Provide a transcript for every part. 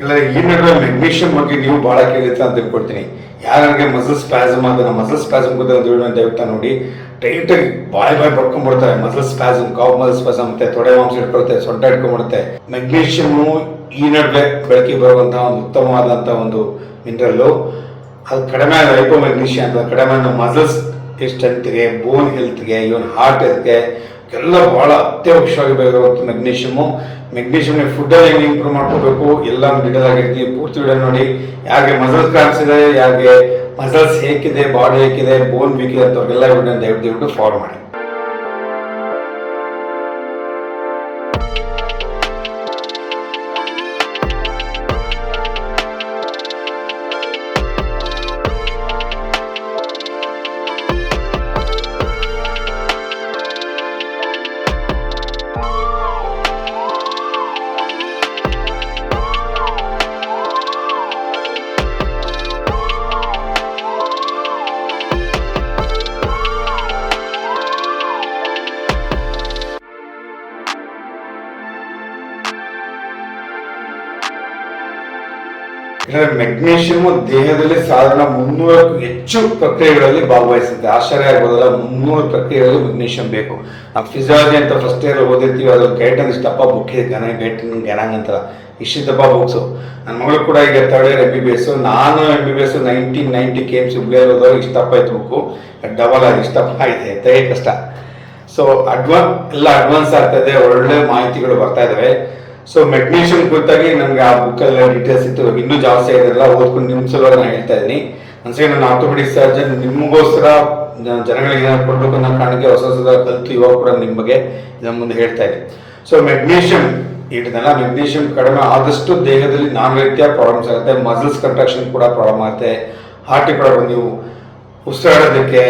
ಇಲ್ಲ, ಈ ನಡುವೆ ಮೆಗ್ನೀಷಿಯಂ ಬಗ್ಗೆ ನೀವು ಬಹಳ ಕೇಳಿತ ಅಂತ ತಿಳ್ಕೊಳ್ತೀನಿ. ಯಾರಿಗೆ ಮಸಲ್ ಸ್ಪ್ಯಾಸಮ್ ಅಂತ ಮಸಲ್ ಸ್ಪ್ಯಾಸಮ್ ಬಗ್ಗೆ ಒಂದು ವಿಡಿಯೋ ದಯವಿಟ್ಟು ನೋಡಿ ಟೈಟಾಗಿ ಬಾಯ್ ಬಾಯ್ ಪಡ್ಕೊಂಡ್ಬಿಡ್ತಾರೆ muscle spasm calf muscle spasm ಮತ್ತೆ ತೊಡೆ ಮಾಂಸ ಇಟ್ಕೊಳುತ್ತೆ ಸೊಂಟ ಇಟ್ಕೊಂಡ್ಬಿಡುತ್ತೆ. ಮೆಗ್ನೀಷಿಯಮ್ಮು ಈ ನಡುವೆ ಬೆಳಕಿಗೆ ಬರುವಂತಹ ಒಂದು ಉತ್ತಮವಾದಂತಹ ಒಂದು ಮಿನರಲ್ಲು ಅದು ಕಡಿಮೆ ಹೈಪೋ ಮೆಗ್ನೀಷಿಯಂ ಅಂತ ಕಡಿಮೆ ಮಸಲ್ಸ್ ಸ್ಟ್ರೆಂತ್ಗೆ ಬೋನ್ ಹೆಲ್ತ್ಗೆ ಇವನ್ ಹಾರ್ಟ್ ಹೆಲ್ತ್ಗೆ ಎಲ್ಲ ಬಹಳ ಅತ್ಯವಶ್ಯವಾಗಿ ಬೇಕಾಗುವಂಥ ಮೆಗ್ನೀಷಿಯಮು. ಮೆಗ್ನೀಷಿಯಮ್ ಫುಡ್ಡಲ್ಲಿ ಹೆಂಗೆ ಇಂಪ್ರೂವ್ ಮಾಡ್ಕೋಬೇಕು, ಎಲ್ಲ ಆಗಿರ್ತೀವಿ ಪೂರ್ತಿ ವಿಡಿಯೋ ನೋಡಿ. ಯಾರಿಗೆ ಮಸಲ್ಸ್ ಕ್ರಾಂಪ್ಸ್ ಇದೆ ಮಸಲ್ಸ್ ಹೇಗಿದೆ ಬಾಡಿ ಹೇಗಿದೆ ಬೋನ್ ವೀಕ್ ಇದೆ ದಯವಿಟ್ಟು ದಯವಿಟ್ಟು ಫಾಲೋ ಮಾಡಿ. ಮೆಗ್ನೀಷಿಯಮ್ ದೇಹದಲ್ಲಿ ಸಾಧಾರಣ ಮುನ್ನೂರಕ್ಕೂ ಹೆಚ್ಚು ಪ್ರಕ್ರಿಯೆಗಳಲ್ಲಿ ಭಾಗವಹಿಸುತ್ತೆ. ಆಶ್ಚರ್ಯ ಆಗ್ಬೋದಲ್ಲ, ಮುನ್ನೂರು ಪ್ರಕ್ರಿಯೆಗಳಲ್ಲಿ ಮೆಗ್ನೀಷಿಯಂ ಬೇಕು. ನಾವು ಫಿಸಿಯಾಲಜಿ ಅಂತ ಫಸ್ಟ್ ಇಯರ್ ಓದಿರ್ತೀವಿ ಅದು ಗೈಟನ್ ಇಷ್ಟಪ್ಪ ಬುಕ್ ಇದೆ ಗನ ಗೈಟನ್ ಗ್ಯಾನಂಗ್ ಅಂತ ಇಷ್ಟಿದ್ದಪ್ಪ ಬುಕ್ಸು ನನ್ನ ಮಗಳು ಕೂಡ ಈಗ third year M B B S ನಾನು M B B S nineteen ninety K M C ಹುಬ್ಳಿಯಲ್ಲಿ ಹೋದಾಗ ಇಷ್ಟಪ್ಪ ಇತ್ತು ಬುಕ್ಕು ಡಬಲ್ ಆಗಿ ಇಷ್ಟಪ್ಪ ಇದೆ ತೈ ಕಷ್ಟ. ಸೊ ಅಡ್ವಾನ್ ಎಲ್ಲ ಅಡ್ವಾನ್ಸ್ ಆಗ್ತಾ ಇದೆ, ಒಳ್ಳೆ ಮಾಹಿತಿಗಳು ಬರ್ತಾ ಇದಾವೆ. ಸೊ ಮೆಗ್ನೀಷಿಯಂ ಕುರಿತಾಗಿ ನನಗೆ ಆ ಬುಕ್ಕಲ್ಲಿ ಡೀಟೇಲ್ಸ್ ಇತ್ತು. ಇನ್ನೂ ಜಾಸ್ತಿ ಆಗಿರಲ್ಲ ಓದ್ಕೊಂಡು ನಿಮ್ಮ ಸಲುವಾಗಿ ನಾನು ಹೇಳ್ತಾ ಇದ್ದೀನಿ. ಅನ್ಸಿಗೆ ನಾನು ಆರ್ಥೋಪೆಡಿಕ್ ಸರ್ಜನ್ ನಿಮಗೋಸ್ಕರ ಜನಗಳಿಗೆ ಏನಾದ್ರು ಕೊಡ್ಬೇಕು ಅನ್ನೋ ಕಾರಣಕ್ಕೆ ಹೊಸ ಹೊಸದ ಕಲಿತು ಇವಾಗ ಕೂಡ ನಿಮ್ಮ ಬಗ್ಗೆ ನಮ್ಮ ಮುಂದೆ ಹೇಳ್ತಾ ಇದ್ದೀನಿ. ಸೊ ಮೆಗ್ನೀಷಿಯಂ ಇಟ್ಟಿದ್ದಲ್ಲ ಮೆಗ್ನೀಷಿಯಂ ಕಡಿಮೆ ಆದಷ್ಟು ದೇಹದಲ್ಲಿ ನಾನ್ ರೀತಿಯ ಪ್ರಾಬ್ಲಮ್ಸ್ ಆಗುತ್ತೆ. ಮಸಲ್ಸ್ ಕಂಟ್ರಾಕ್ಷನ್ ಕೂಡ ಪ್ರಾಬ್ಲಮ್ ಆಗುತ್ತೆ. ಹಾರ್ಟಿಗೆ ಪ್ರಾಬ್ಲಮ್ ನೀವು ಉಸಿರಾಡೋದಕ್ಕೆ,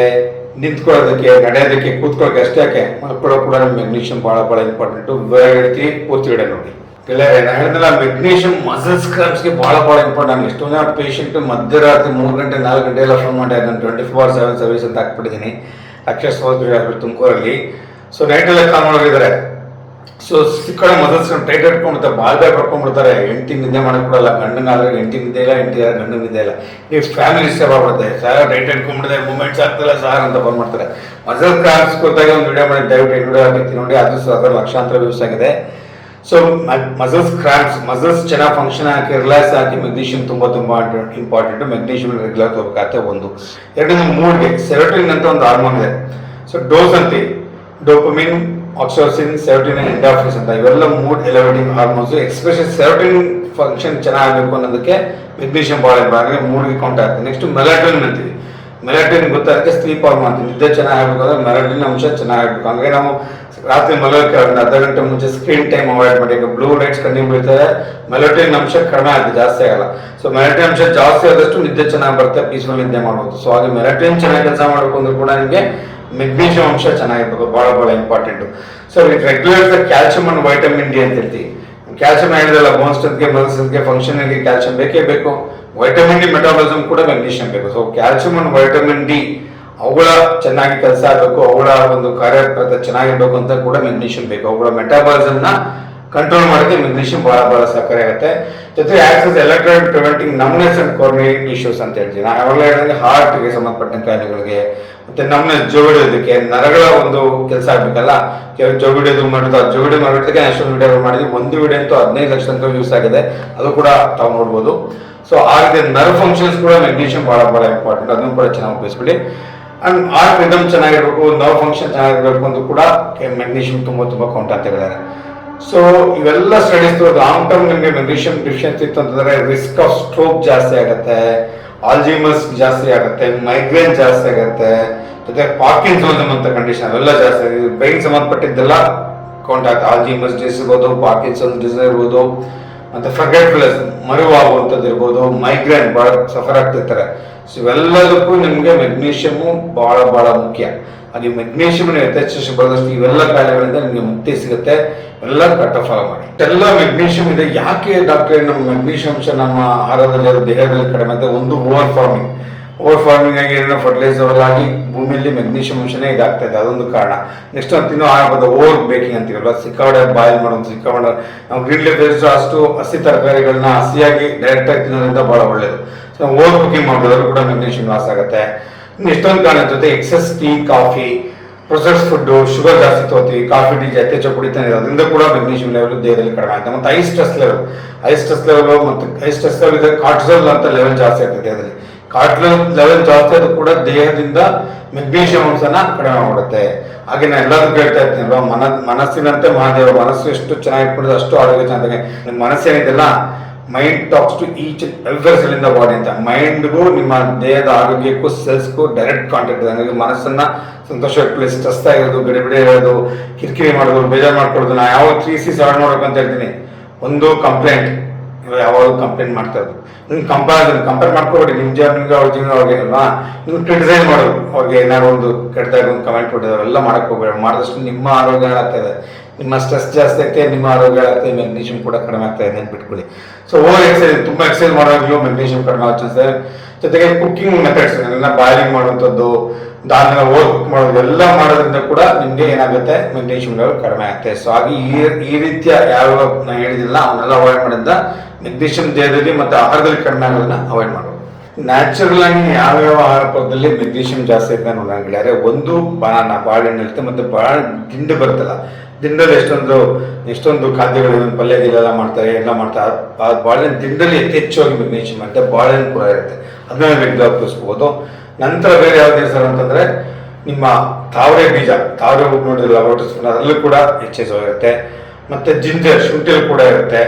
ನಿಂತ್ಕೊಳ್ಳೋದಕ್ಕೆ, ನಡೆಯೋದಕ್ಕೆ ಕೂತ್ಕೊಳ್ಳೋಕೆ ಅಷ್ಟೇ ಯಾಕೆ? ಮಲ್ಕೊಳ್ಳೋ ಕೂಡ ಮೆಗ್ನೀಷಿಯಂ ಭಾಳ ಭಾಳ ಇಂಪಾರ್ಟೆಂಟು ಬೇರೆ ಪೂರ್ತಿ ವಿಡಿಯೋ ನೋಡಿ. ಇಲ್ಲ ನಾನು ಹೇಳಿದ್ನಲ್ಲ ಮೆಗ್ನೀಷಿಯಂ ಮಸಲ್ಸ್ ಸ್ಕ್ರಾಪ್ಸ್ಗೆ ಭಾಳ ಭಾಳ ಇಂಪಾರ್ಟೆಂಟ್ ಎಷ್ಟೋ ಜನ ಪೇಷಂಟ್ ಮಧ್ಯರಾತ್ರಿ ಮೂರು ಗಂಟೆ, ನಾಲ್ಕು ಗಂಟೆ ಎಲ್ಲ ಫೋನ್ ಮಾಡಿ ನಾನು ಟ್ವೆಂಟಿ ಫೋರ್ ಸೆವೆನ್ ಸರ್ವಿಸ್ ಅಂತ ಹಾಕ್ಬಿಟ್ಟಿದ್ದೀನಿ ಅವರು ತುಮಕೂರಲ್ಲಿ. ಸೊ ನೈಟೆಲ್ಲ ಕಾಲ್ ಮಾಡೋರಿದ್ದಾರೆ. ಸೊ ಸಿಕ್ಕಡೆ ಮಸಲ್ಸ್ ಟೈಟ್ ಇಟ್ಕೊಂಡ್ಬಿಡ್ತಾರೆ ಬಾಲ್ ಬ್ಯಾಗ್ ಪಡ್ಕೊಂಡ್ಬಿಡ್ತಾರೆ ಹೆಂಡತಿ ನಿದ್ದೆ ಮಾಡಕ್ ಕೊಡಲ್ಲ ಗಂಡನ ಆದರೆ ಹೆಂಡತಿ ನಿದ್ದೆ ಇಲ್ಲ, ಹೆಂಡತಿ ಗಂಡನ ನಿದ್ದೆ ಇಲ್ಲ. ಈ ಫ್ಯಾಮಿಲಿ ಇಷ್ಟ ಆಗ್ಬಿಡುತ್ತೆ. ಸರ್ ಟೈಟ್ ಇಟ್ಕೊಂಡ್ಬಿಡಿದೆ ಮೂಮೆಂಟ್ಸ್ ಆಗ್ತಿಲ್ಲ ಸರ್ ಅಂತ ಫೋನ್ ಮಾಡ್ತಾರೆ. ಮಸಲ್ ಸ್ಕ್ರಾಪ್ಸ್ ಕೊಟ್ಟಾಗ ಒಂದು ವಿಡಿಯೋ ಮಾಡಿ ದಯವಿಟ್ಟು ವಿಡಿಯೋ ಹಾಕಿರ್ತೀನಿ ನೋಡಿ ಅದು ಸಹ ಲಕ್ಷಾಂತರ ವ್ಯೂಸ್ ಆಗಿದೆ. ಸೊ ಮಸಲ್ಸ್ ಕ್ರಾಂಪ್ಸ್ ಮಸಲ್ಸ್ ಚೆನ್ನಾಗಿ ಫಂಕ್ಷನ್ ಹಾಕಿ ರಿಲ್ಯಾಕ್ಸ್ ಹಾಕಿ ಮೆಗ್ನೀಷಿಯಂ ತುಂಬ ತುಂಬ ಇಂಪಾರ್ಟೆಂಟ್ ಮೆಗ್ನೀಷಿಯಂ ರೆಗ್ಯುಲರ್ ತಗೋಬೇಕಾಗತ್ತೆ ಒಂದು. ಎರಡನೇ ಮೂಡ್ಗೆ ಸೆರೋಟಿನ್ ಅಂತ ಒಂದು ಹಾರ್ಮೋನ್ ಇದೆ. ಸೊ ಡೋಸ್ ಅಂತೀವಿ ಡೋಪಮಿನ್ ಆಕ್ಸೋಸಿನ್ ಸೆರೋಟಿನ್ ಎಂಡಾಫಿಸ್ ಅಂತ, ಇವೆಲ್ಲ mood elevating hormones expression serotonin function ಚೆನ್ನಾಗಬೇಕು ಅನ್ನೋದಕ್ಕೆ ಮೆಗ್ನೀಷಿಯಂ ಭಾಳ ಇರಬಾರ್ದು ಮೂಡ್ಗೆ ಕೌಂಟ್ ಆಗುತ್ತೆ ನೆಕ್ಸ್ಟ್ ಮೆಲಾಟೋನಿನ್ ಅಂತೀವಿ ಮೆಲಾಟಿನ್ ಗೊತ್ತಾಗಕ್ಕೆ ಸ್ಲೀಪ್ ಹಾರ್ಮೋನ್ ನಿದ್ದೆ ಆಗಬೇಕು ಅಂದ್ರೆ ಮೆಲಾಟಿನ್ ಅಂಶ ಚೆನ್ನಾಗಿರ್ಬೇಕು. ಹಂಗೆ ನಾವು ರಾತ್ರಿ ಮಲಗಕ್ಕೆ ಒಂದು ಅರ್ಧ ಗಂಟೆ ಮುಂಚೆ ಸ್ಕ್ರೀನ್ ಟೈಮ್ ಅವಾಯ್ಡ್ ಮಾಡಿ, ಈಗ ಬ್ಲೂ ಲೈಟ್ಸ್ ಕಣ್ಣಿಗೆ ಬೀಳ್ತಾರೆ ಮೆಲೋಟಿನ್ ಅಂಶ ಕಡಿಮೆ ಆಗುತ್ತೆ, ಜಾಸ್ತಿ ಆಗಲ್ಲ. ಸೊ ಮೆಲೋಟಿನ್ ಅಂಶ ಜಾಸ್ತಿ ಆದಷ್ಟು ನಿದ್ದೆ ಚೆನ್ನಾಗಿ ಬರುತ್ತೆ ಪೀಸ್ಫುಲ್ ನಿದ್ದೆ ಮಾಡ್ಬೋದು. ಸೊ ಹಾಗೆ ಮೆಲೋಟಿನ್ ಚೆನ್ನಾಗಿ ಕೆಲಸ ಮಾಡಬೇಕು ಅಂದ್ರೆ ಕೂಡ ನಿಮಗೆ ಮೆಗ್ನೀಷಿಯಂ ಅಂಶ ಚೆನ್ನಾಗಿರ್ಬೇಕು ಭಾಳ ಭಾಳ important so it regular calcium and vitamin D ಅಂತ ಹೇಳ್ತೀವಿ. ಕ್ಯಾಲ್ಸಿಯಂ ಹೇಳಿದ್ರಲ್ಲ ಬೋನ್ ಸ್ಟ್ರೆಂತ್ಗೆ ಫಂಕ್ಷನ್ ಫಂಕ್ಷನ್ಗೆ ಕ್ಯಾಲ್ಸಿಯಂ ಬೇಕೇ ಬೇಕು. ವೈಟಮಿನ್ ಡಿ ಮೆಟಾಬಲಿಸಮ್ ಕೂಡ ಮೆಗ್ನೀಷಿಯಂ ಬೇಕು. So calcium and vitamin D ಅವುಗಳ ಚೆನ್ನಾಗಿ ಕೆಲಸ ಆಗಬೇಕು, ಅವುಗಳ ಒಂದು ಕಾರ್ಯಪ್ರತ ಚೆನ್ನಾಗಿರ್ಬೇಕು ಅಂತ ಕೂಡ ಮೆಗ್ನೀಷಿಯಂ ಬೇಕು. ಅವುಗಳ ಮೆಟಾಬಾಲಿಸಮ್ನ ಕಂಟ್ರೋಲ್ ಮಾಡೋಕ್ಕೆ ಮೆಗ್ನೀಷಿಯಂ ಬಹಳ ಬಹಳ ಸಹಕಾರಿ ಆಗುತ್ತೆ. ಜೊತೆ access electronic preventing numbness and corny issues ಅಂತ ಹೇಳ್ತೀನಿ ನಾನು ಯಾವಾಗಲೂ ಹೇಳಿದಂಗೆ ಹಾರ್ಟ್ಗೆ ಸಂಬಂಧಪಟ್ಟ ಕಾಯಿಲೆಗಳಿಗೆ ಮತ್ತೆ ನಮ್ನೆಸ್ ಜೋಗಿಡೋದಕ್ಕೆ ನರಗಳ ಒಂದು ಕೆಲಸ ಆಗಬೇಕಲ್ಲ? ಕೆಲವು ಜೋಗಿಡೋದು ಮಾಡೋದು ಆ ಜೋಗಿಡಿ ಮಾಡೋದಕ್ಕೆ ನ್ಯಾಷನಲ್ ವಿಡಿಯೋ ಮಾಡಿದ್ವಿ ಒಂದು ವಿಡಿಯೋ ಅಂತೂ ಹದಿನೈದು ಲಕ್ಷ ತನಕ ಯೂಸ್ ಆಗಿದೆ. ಅದು ಕೂಡ ತಾವು ನೋಡ್ಬೋದು. ಸೊ ಹಾಗೆ ನರ್ವ್ ಫಂಕ್ಷನ್ಸ್ ಕೂಡ ಮೆಗ್ನೀಷಿಯಂ ಬಹಳ ಬಹಳ ಇಂಪಾರ್ಟೆಂಟ್ ಅದನ್ನು ಕೂಡ ಚೆನ್ನಾಗಿ ಉಪಯೋಗಿಸ್ಬಿಡಿ. ಅಂಡ್ ಆರ್ಟ್ ರಿದಮ್ ಚೆನ್ನಾಗಿರ್ಬೇಕು ನರ್ವ್ ಫಂಕ್ಷನ್ ಚೆನ್ನಾಗಿರ್ಬೇಕು ಅಂತ ಕೂಡ ಮೆಗ್ನೀಷಿಯಂ ತುಂಬ ತುಂಬ ಕೌಂಟ್ ಅಂತ ಹೇಳಿದ್ದಾರೆ ಸೊ ಇವೆಲ್ಲ ಸ್ಟಡೀಸ್ ಲಾಂಗ್ ಟರ್ಮ್ ನಿಮಗೆ ಮೆಗ್ನೀಷಿಯಂ ಡಿಫಿಷಿಯನ್ಸಿ ಇತ್ತು ಅಂತಂದ್ರೆ ರಿಸ್ಕ್ ಆಫ್ ಸ್ಟ್ರೋಕ್ ಜಾಸ್ತಿ ಆಗುತ್ತೆ ಆಲ್ಜಿಮಸ್ ಜಾಸ್ತಿ ಆಗುತ್ತೆ ಮೈಗ್ರೇನ್ ಜಾಸ್ತಿ ಆಗುತ್ತೆ ಜೊತೆ ಪಾರ್ಕಿನ್ಸೋನಿಸಮ್ ಅಂತ ಕಂಡೀಷನ್ ಅವೆಲ್ಲ ಜಾಸ್ತಿ ಆಗಿದೆ. ಬ್ರೈನ್ ಸಂಬಂಧಪಟ್ಟಿದ್ದೆಲ್ಲ ಕೌಂಟ್ ಆಗುತ್ತೆ. ಆಲ್ಜಿಮಸ್ ಡಿಸ್ ಇರ್ಬೋದು ಪಾರ್ಕಿನ್ಸನ್ ಡಿಸ್ ಇರ್ಬೋದು. ಮತ್ತೆ ಫರ್ಗೆಟ್ಫುಲ್ನೆಸ್ ಮರುವಾಗುವಂಥದ್ದು ಇರ್ಬೋದು ಮೈಗ್ರೇನ್ ಭಾಳ ಸಫರ್ ಆಗ್ತಿರ್ತಾರೆ. ಸೊ ಇವೆಲ್ಲದಕ್ಕೂ ನಿಮಗೆ ಮೆಗ್ನೀಷಿಯಮು ಭಾಳ ಭಾಳ ಮುಖ್ಯ. ಹಾಗೆ ನೀವು ಯಥೇಚ್ಛ ಬರೋದಷ್ಟು ಇವೆಲ್ಲ ಕಾಯಿಲೆಗಳಿಂದ ನಿಮಗೆ ಮುಕ್ತಿ ಸಿಗುತ್ತೆ. ಎಲ್ಲ ಕಟ್ಟ ಫಾಲೋ ಮಾಡಿ. ಎಲ್ಲ ಮೆಗ್ನೀಷಿಯಮ್ ಇದೆ. ಯಾಕೆ ಡಾಕ್ಟರ್ ನಮ್ಮ ಮೆಗ್ನೀಷಿಯಮ್ ನಮ್ಮ ಆಹಾರದಲ್ಲಿ ದೇಹದಲ್ಲಿ ಕಡಿಮೆ ಅಂತ ಒಂದು ಓವರ್ ಫಾರ್ಮಿಂಗ್ ಓವರ್ ಫಾರ್ಮಿಂಗ್ ಆಗಿ ಏನೇನೋ ಫರ್ಟಿಲೈಸರ್ ಆಗಿ ಭೂಮಿಯಲ್ಲಿ ಮೆಗ್ನೀಷಿಯಂ ಅಂಶನೇ ಇದಾಗ್ತಾ ಇದೆ ಅದೊಂದು ಕಾರಣ. ನೆಕ್ಸ್ಟ್ ನಾವು ತಿನ್ನೋ ಆಹಾರದ ಓವರ್ ಬೇಕಿಂಗ್ ಅಂತೀವಲ್ಲ ಸಿಕ್ಕಾಪಟ್ಟೆ ಬಾಯ್ಲ್ ಮಾಡೋದು ಸಿಕ್ಕಾಪಟ್ಟೆ ನಾವು ಗ್ರೀನ್ ಲೀಫ್ ಅಷ್ಟು ಹಸಿ ತರಕಾರಿಗಳನ್ನ ಹಸಿಯಾಗಿ ಡೈರೆಕ್ಟ್ ಆಗಿ ತಿನ್ನೋದ್ರಿಂದ ಬಹಳ ಒಳ್ಳೇದು. ಸೊ ಓವರ್ ಕುಕಿಂಗ್ ಮಾಡೋದ್ರೂ ಕೂಡ ಮೆಗ್ನೀಷಿಯಂ ಲಾಸ್ ಆಗುತ್ತೆ. ಇನ್ನು ಎಷ್ಟೊಂದು ಕಾರಣ ಜೊತೆ excess tea coffee process food sugar ಜಾಸ್ತಿ ತಗೋತೀವಿ. ಕಾಫಿ ಟೀ ಯಥೇಚ್ಛ ಕುಡಿತಾನೆ ಅದರಿಂದ ಕೂಡ ಮೆಗ್ನೀಷಿಯಂ ಲೆವೆಲ್ ದೇಹದಲ್ಲಿ ಕಡಿಮೆ ಆಗುತ್ತೆ. ಮತ್ತು high stress level high stress level ಮತ್ತು ಹೈ ಸ್ಟ್ರೆಸ್ ಲೆವೆಲ್ ಕಾರ್ಟಿಸೋಲ್ ಅಂತ ಲೆವೆಲ್ ಜಾಸ್ತಿ ಆಗ್ತದೆ ದೇಹದಲ್ಲಿ. ಕಾರ್ಟಿಸೋಲ್ ಲೆವೆಲ್ ಜಾಸ್ತಿ ಆದ್ರೂ ಕೂಡ ದೇಹದಿಂದ ಮೆಗ್ನೀಷಿಯಂ ಅಂಶನ ಕಡಿಮೆ ಮಾಡುತ್ತೆ. ಹಾಗೆ ನಾನು ಎಲ್ಲರೂ ಕೇಳ್ತಾ ಅಲ್ವಾ ಮನ, ಮನಸ್ಸಿನಂತೆ ಮಹಾದೇವ, ಮನಸ್ಸು ಎಷ್ಟು ಚೆನ್ನಾಗಿ ಅಷ್ಟು ಆರೋಗ್ಯ ಚೆನ್ನಾಗಿ ನಿಮ್ಮ ಮನಸ್ಸೇನಿದೆಲ್ಲ mind talks to each every cell in body ಅಂತ. ಮೈಂಡ್ಗೂ ನಿಮ್ಮ ದೇಹದ ಆರೋಗ್ಯಕ್ಕೂ ಸೆಲ್ಸ್ಗೂ ಡೈರೆಕ್ಟ್ ಕಾಂಟ್ಯಾಕ್ಟ್ ಇದೆ. ನನಗೆ ಮನಸ್ಸನ್ನ ಸಂತೋಷ ಸ್ಟ್ರೆಸ್ ಆಗಿರೋದು, ಗಡಿಬಿಡಿ ಇರೋದು ಕಿರಿಕಿರಿ ಮಾಡೋದು, ಬೇಜಾರು ಮಾಡ್ಕೊಡೋದು ನಾ ಯಾವ ತ್ರೀ ಸಿ ಸೆವೆನ್ ಮಾಡ್ಬೇಕು ಅಂತ ಹೇಳ್ತೀನಿ. ಒಂದು ಕಂಪ್ಲೇಂಟ್ ಯಾವಾಗ ಕಂಪ್ಲೇಂಟ್ ಮಾಡ್ತಾ ಇದ್ರು. ನೀವು ಕಂಪೇರ್ ಕಂಪೇರ್ ಮಾಡ್ಕೋಬೇಡಿ ನಿಮ್ಮ ಜೀವನ ನಿಮ್ಗೆ ಅವ್ರ ಜೀವನ ಅವ್ರಿಗೆ ಅಲ್ವಾ ನೀವು ಕ್ರಿಟಿಸೈಸ್ ಮಾಡೋದು. ಅವ್ರಿಗೆ ಏನಾದ್ರು ಒಂದು ಕೆಟ್ಟದಾಗ ಒಂದು ಕಮೆಂಟ್ ಕೊಟ್ಟಿದ್ರು ಅವೆಲ್ಲ ಮಾಡಕ್ ಹೋಗ್ಬೇಡ. ಮಾಡಿದಷ್ಟು ನಿಮ್ಮ ಆರೋಗ್ಯ ಹಾಳಾಗ್ತಾ ಇದೆ. ನಿಮ್ಮ ಸ್ಟ್ರೆಸ್ ಜಾಸ್ತಿ ಆಗ್ತದೆ ನಿಮ್ಮ ಆರೋಗ್ಯ ಹಾಳಾಗ್ತದೆ ಮೆಗ್ನೀಷಿಯಂ ಕೂಡ ಕಡಿಮೆ ಆಗ್ತಾ ಇದೆ ಬಿಟ್ಕೊಳ್ಳಿ ಸೊ ಓವರ್ ಎಕ್ಸೈಸ್ ತುಂಬ ಎಕ್ಸೈಸ್ ಮಾಡೋವಾಗಲೂ ಮೆಗ್ನೀಷಿಯಂ ಕಡಿಮೆ ಆಗ್ತದೆ ಸರ್ ಜೊತೆಗೆ ಕುಕ್ಕಿಂಗ್ ಮೆಥಡ್ಸ್ ಬಾಯ್ಲಿಂಗ್ ಮಾಡುವಂಥದ್ದು ದಾನ ವರ್ಕ್ ಮಾಡೋದು ಎಲ್ಲ ಮಾಡೋದ್ರಿಂದ ಕೂಡ ನಿಮಗೆ ಏನಾಗುತ್ತೆ? ಮೆಗ್ನೀಷಿಯಂ ಲೆವೆಲ್ ಕಡಿಮೆ ಆಗುತ್ತೆ. ಸೊ ಹಾಗೆ ಈ ಈ ರೀತಿಯ ಯಾವ ನಾನು ಹೇಳಿದಿಲ್ಲ ಅವನ್ನೆಲ್ಲ ಅವಾಯ್ಡ್ ಮಾಡೋದ್ರಿಂದ ಮೆಗ್ನೀಷಿಯಂ ದೇಹದಲ್ಲಿ ಮತ್ತು ಆಹಾರದಲ್ಲಿ ಕಡಿಮೆ ಆಗೋದನ್ನ ಅವಾಯ್ಡ್ ಮಾಡೋದು ನ್ಯಾಚುರಲ್ ಆಗಿ ಯಾವ್ಯಾವ ಆಹಾರ ಪದದಲ್ಲಿ ಮೆಗ್ನೀಷಿಯಂ ಜಾಸ್ತಿ ಇರುತ್ತೆ ನೋಡಿದ್ರೆ ಒಂದು ಬಾಣ ಬಾಳೆಹಣ್ಣು ಇರುತ್ತೆ, ಮತ್ತು ಬಾಳೆ ದಿಂಡು ಬರುತ್ತಲ್ಲ ದಿಂಡಲ್ಲಿ ಎಷ್ಟೊಂದು ಎಷ್ಟೊಂದು ಖಾದ್ಯಗಳು ಪಲ್ಯ ಗಿಲ್ಯ ಮಾಡ್ತಾರೆ, ಎಲ್ಲ ಮಾಡ್ತಾರೆ. ಆ ಬಾಳೆಹಣ್ಣು ದಿಂಡಲ್ಲಿ ಹೆಚ್ಚಾಗಿ ಮೆಗ್ನೀಷಿಯಂ ಅಂತ ಬಾಳೆಹಣ್ಣು ಕೂಡ ಇರುತ್ತೆ. ಅದನ್ನ ರೆಗ್ಯುಲರ್ ನಂತರ ಬೇರೆ ಯಾವ್ದು ಸರ್ ಅಂತಂದ್ರೆ ನಿಮ್ಮ ತಾವರೆ ಬೀಜ. ತಾವರೆ ಉಪ್ಪು ನೋಡಿದ್ರೆ ಸ್ಪೂನ್ ಅದರಲ್ಲೂ ಕೂಡ ಹೆಚ್ಚಿರುತ್ತೆ ಮತ್ತೆ ಜಿಂಜರ್ ಶುಂಠಿಯಲ್ಲಿ ಕೂಡ ಇರುತ್ತೆ.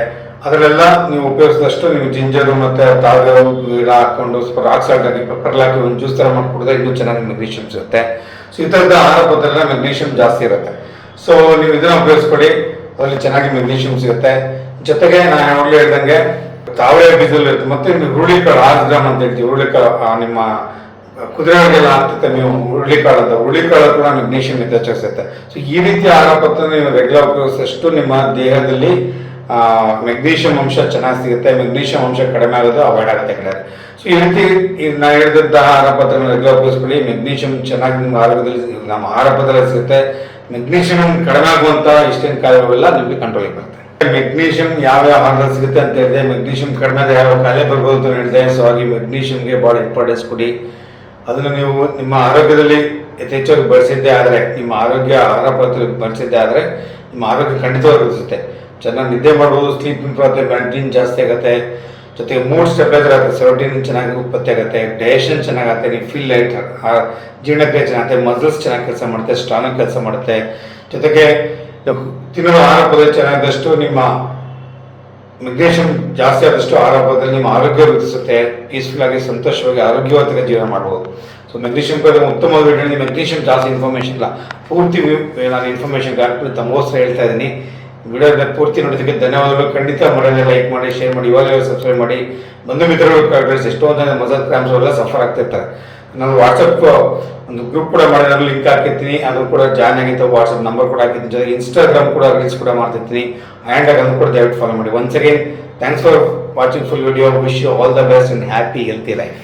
ಅದರಲ್ಲೆಲ್ಲ ನೀವು ಉಪಯೋಗಿಸಿದಷ್ಟು ನೀವು ಜಿಂಜರು ಮತ್ತೆ ತಾವರೆ ಗಿಡ ಹಾಕೊಂಡು ಸ್ವಲ್ಪ ರಾಕ್ ಸಾಲ್ಟ್ ಹಾಕಿ ಪೆಪ್ಪರ್ ಹಾಕಿ ಒಂದು ಜ್ಯೂಸ್ ಥರ ಮಾಡ್ಕೊಡಿದ್ರೆ ಇನ್ನೂ ಚೆನ್ನಾಗಿ ಮೆಗ್ನೀಷಿಯಂ ಸಿಗುತ್ತೆ. ಸೊ ಈ ಥರದ ಆಹಾರ ಪದಾರ್ಥ ಮೆಗ್ನೀಷಿಯಂ ಜಾಸ್ತಿ ಇರುತ್ತೆ. ಸೊ ನೀವು ಇದನ್ನ ಉಪಯೋಗಿಸ್ಕೊಡಿ ಅದರಲ್ಲಿ ಚೆನ್ನಾಗಿ ಮೆಗ್ನೀಷಿಯಂ ಸಿಗುತ್ತೆ. ಜೊತೆಗೆ ನಾನು ಯಾವಾಗಲೂ ಹೇಳ್ದಂಗೆ ತಾವರೆ ಬೀಜದಲ್ಲಿ ಇರುತ್ತೆ. ಮತ್ತೆ ನೀವು ಹುರುಳಿಕಾಳು, ಆರು ಗ್ರಾಮ್ ಅಂತ ಹೇಳ್ತೀವಿ. ಹುರುಳಿಕಾಳು ನಿಮ್ಮ ಕುದುರೆಗಳಿಗೆಲ್ಲ ಆಗ್ತದೆ ನೀವು ಹುರುಳಿಕಾಳು ಅಂತ ಹುರುಳಿಕಾಳು ಕೂಡ ಮೆಗ್ನೀಷಿಯಂ ಹೆಚ್ಚಿಸುತ್ತೆ ಸೊ ಈ ರೀತಿ ಪತ್ರ ನೀವು ರೆಗ್ಯುಲರ್ ಉಪಯೋಗಿಸಷ್ಟು ನಿಮ್ಮ ದೇಹದಲ್ಲಿ ಮೆಗ್ನೀಷಿಯಂ ಅಂಶ ಚೆನ್ನಾಗಿ ಸಿಗುತ್ತೆ. ಮೆಗ್ನೀಷಿಯಂ ಅಂಶ ಕಡಿಮೆ ಆಗೋದು ಅವಾಯ್ಡ್ ಆಗುತ್ತೆ ಕಡೆ ಸೊ ಈ ರೀತಿ ನಾ ಹೇಳಿದಂತಹ ಆಹಾರ ಪತ್ರ ರೆಗ್ಯುಲರ್ ಉಪಯೋಗಿಸ್ಕೊಳ್ಳಿ ಮೆಗ್ನೀಷಿಯಂ ಚೆನ್ನಾಗಿ ನಿಮ್ಮ ಆರೋಗ್ಯದಲ್ಲಿ ನಮ್ಮ ಆಹಾರ ಪತ್ರ ಸಿಗುತ್ತೆ. ಮೆಗ್ನೀಷಿಯಂ ಕಡಿಮೆ ಆಗುವಂತ ಇಷ್ಟೇನು ಕಾಯಿಲೆಗಳೆಲ್ಲ ನಿಮಗೆ ಕಂಟ್ರೋಲಿಗೆ ಬರುತ್ತೆ. ಮೆಗ್ನೀಷಿಯಂ ಯಾವ ಯಾವ ಆಹಾರದಲ್ಲಿ ಸಿಗುತ್ತೆ ಅಂತ ಹೇಳಿದೆ ಮೆಗ್ನೀಷಿಯಂ ಕಡಿಮೆ ಯಾವ ಕಾಯಿಲೆ ಬರ್ಬೋದು ಅಂತ ಹೇಳಿದೆ ಸೊ ಹಾಗೆ ಮೆಗ್ನೀಷಿಯಂಗೆ ಭಾಳ ಇಂಪಾರ್ಟೆನ್ಸ್ ಕೊಡಿ. ಅದನ್ನು ನೀವು ನಿಮ್ಮ ಆರೋಗ್ಯದಲ್ಲಿ ಯಥೇಚ್ಛವಾಗಿ ಬಳಸಿದ್ದೇ ಆದರೆ, ನಿಮ್ಮ ಆರೋಗ್ಯ ಆಹಾರ ಪದ್ಧತಿ ಬಳಸಿದ್ದೇ ಆದರೆ, ನಿಮ್ಮ ಆರೋಗ್ಯ ಖಂಡಿತವಾಗಿ ವೃದ್ಧಿಸುತ್ತೆ. ಚೆನ್ನಾಗಿ ನಿದ್ದೆ ಮಾಡ್ಬೋದು ಸ್ಲೀಪಿಂಗ್ ಆಗುತ್ತೆ ಮ್ಯಾಂಟಿನ್ ಜಾಸ್ತಿ ಆಗುತ್ತೆ. ಜೊತೆಗೆ ಮೂಡ್ ಸ್ಟೆಬ್ಲೈಸರ್ ಆಗುತ್ತೆ ಸೆರೋಟಿನ್ ಚೆನ್ನಾಗಿ ಉತ್ಪತ್ತಿ ಆಗುತ್ತೆ ಡೈಜೆಷನ್ ಚೆನ್ನಾಗುತ್ತೆ ನೀವು ಫೀಲ್ ಲೈಟ್ ಜೀರ್ಣಕ್ರಿಯೆ ಚೆನ್ನಾಗುತ್ತೆ ಮಸಲ್ಸ್ ಚೆನ್ನಾಗಿ ಕೆಲಸ ಮಾಡುತ್ತೆ ಸ್ಟ್ರಾಂಗ್ ಕೆಲಸ ಮಾಡುತ್ತೆ. ಜೊತೆಗೆ, ತಿನ್ನೋ ಆಹಾರ ಪದಾರ್ಥ ಚೆನ್ನಾಗಿದ್ದಷ್ಟು ನಿಮ್ಮ ಮೆಗ್ನೀಷಿಯಂ ಜಾಸ್ತಿ ಆದಷ್ಟು ಆರೋಗ್ಯದಲ್ಲಿ ನಿಮ್ಮ ಆರೋಗ್ಯ ವೃದ್ಧಿಸುತ್ತೆ ಪೀಸ್ಫುಲ್ ಆಗಿ, ಸಂತೋಷವಾಗಿ ಆರೋಗ್ಯವಾದ ಜೀವನ ಮಾಡ್ಬೋದು. ಸೊ ಮೆಗ್ನೀಷಿಯಂ ಬಗ್ಗೆ ಉತ್ತಮವಾದ ವಿಡಿಯೋ ಮೆಗ್ನೀಷಿಯಂ ಜಾಸ್ತಿ ಇನ್ಫಾರ್ಮೇಷನ್ ಇಲ್ಲ. ಪೂರ್ತಿ ನಾನು ಇನ್ಫಾರ್ಮೇಷನ್ ತಮ್ಮ ತಮಗೋಸ್ಕರ ಹೇಳ್ತಾ ಇದ್ದೀನಿ. ವಿಡಿಯೋ ಪೂರ್ತಿ ನೋಡೋದಕ್ಕೆ ಧನ್ಯವಾದಗಳು. ಖಂಡಿತ ಮನೆಯಲ್ಲಿ ಲೈಕ್ ಮಾಡಿ ಶೇರ್ ಮಾಡಿ, ಇವಾಗಲೇ ಸಬ್ಸ್ಕ್ರೈಬ್ ಮಾಡಿ. ಬಂಧು ಮಿತ್ರರು ಎಷ್ಟೊಂದು ಮಜಾ ಕ್ರಾಮ್ಸ್ ಎಲ್ಲ ಸಫರ್ ಆಗ್ತಿರ್ತಾರೆ ನಾನು ವಾಟ್ಸಪ್ ಒಂದು ಗ್ರೂಪ್ ಕೂಡ ಮಾಡಿ ನಾನು ಲಿಂಕ್ ಹಾಕಿರ್ತೀನಿ. ಅದು ಕೂಡ ಜಾಯ್ನ್ ಆಗಿತ್ತು ವಾಟ್ಸಪ್ ನಂಬರ್ ಕೂಡ ಹಾಕಿರ್ತೀನಿ. ಜೊತೆಗೆ ಇನ್ಸ್ಟಾಗ್ರಾಮ್ ಕೂಡ ರೀಲ್ಸ್ ಕೂಡ ಮಾಡ್ತಿರ್ತೀನಿ. ಆ್ಯಂಡ್ ಅದನ್ನು ಕೂಡ ದಯವಿಟ್ಟು ಫಾಲೋ ಮಾಡಿ. Once again thanks for watching full video wish you all the best and happy healthy life